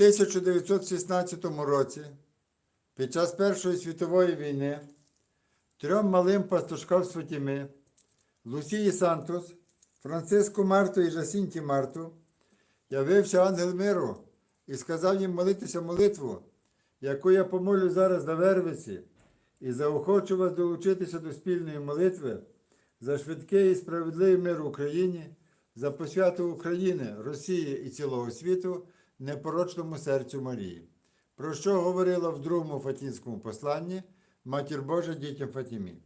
1916 році, під час Першої світової війни, трьом малим пастушкам з Фатіми, Лусії Сантос, Франциску Марту і Жасінті Марту, явився ангел миру і сказав їм молитися молитву, яку я помолю зараз на Вервиці, і заохочу вас долучитися до спільної молитви за швидкий і справедливий мир в Україні, за посвяту України, Росії і цілого світу непорочному серцю Марії, про що говорила в другому Фатінському посланні Матір Божа дітям Фатімі.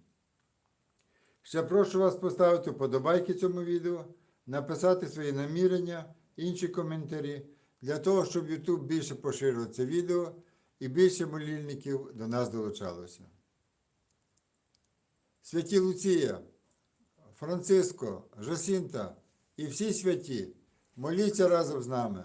Ще прошу вас поставити вподобайки цьому відео, написати свої намірення, інші коментарі, для того, щоб YouTube більше поширив це відео і більше молільників до нас долучалося. Святі Луція, Франциско, Жосінта і всі святі, моліться разом з нами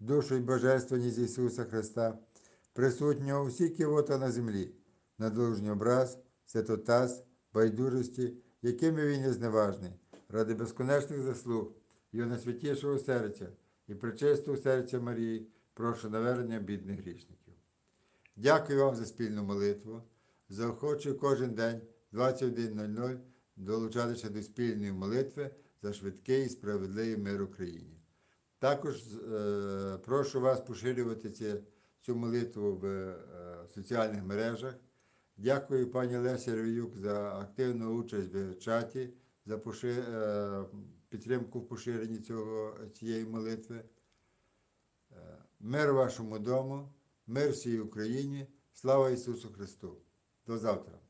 душу і божественність Ісуса Христа, присутнього у всій кивота на землі, на должний образ, святотаз, байдужості, якими він є зневажний, ради безконечних заслуг Його найсвятішого серця і причистого серця Марії, прошу навернення бідних грішників. Дякую вам за спільну молитву. Заохочую кожен день 21.00 долучатися до спільної молитви за швидкий і справедливий мир Україні. Також е, прошу вас поширювати ці, цю молитву в е, соціальних мережах. Дякую пані Лесі Рев'юк за активну участь в чаті, за поши, е, підтримку в поширенні цього, цієї молитви. Е, Мир вашому дому, мир всій Україні, слава Ісусу Христу. До завтра.